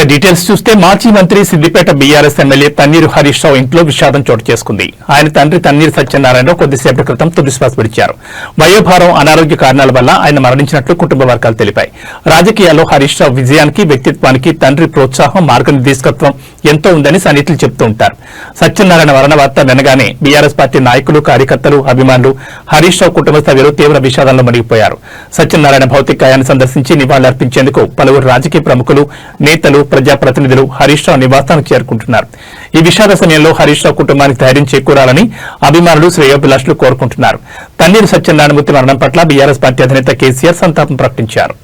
ఇక డీటెయిల్స్ చూస్తే మాజీ మంత్రి సిద్దిపేట బీఆర్ఎస్ ఎమ్మెల్యే తన్నీరు హరీష్ రావు ఇంట్లో విషాదం చోటు చేసుకుంది. ఆయన తండ్రి తన్నీరు సత్యనారాయణరావు కొద్దిసేపటి క్రితం తుదిశ్వాస విడిచారు. వయోభారం అనారోగ్య కారణాల వల్ల ఆయన మరణించినట్లు కుటుంబ వర్గాలు తెలిపాయి. రాజకీయాల్లో హరీష్ రావు విజయానికి వ్యక్తిత్వానికి తండ్రి ప్రోత్సాహం మార్గనిర్దేశకత్వం ఎంతో ఉందని సన్నిహితులు చెబుతూ ఉంటారు. సత్యనారాయణ మరణ వార్త వినగానే బీఆర్ఎస్ పార్టీ నాయకులు కార్యకర్తలు అభిమానులు హరీష్ రావు కుటుంబ సభ్యులు తీవ్ర విషాదంలో మునిగిపోయారు. సత్యనారాయణ భౌతికాయాన్ని సందర్శించి నివాళులర్పించేందుకు పలువురు రాజకీయ ప్రముఖులు నేతలు ప్రజాప్రతినిధులు హరీష్ రావు నివాసానికి చేరుకుంటున్నారు. ఈ విషాద సమయంలో హరీష్ రావు కుటుంబానికి ధైర్యం చేకూరాలని అభిమానులు శ్రేయోభిలాషులు కోరుకుంటున్నారు. తన్నీరు సత్యనారాయణమూర్తి మరణం పట్ల బీఆర్ఎస్ పార్టీ అధినేత కేసీఆర్ సంతాపం ప్రకటించారు.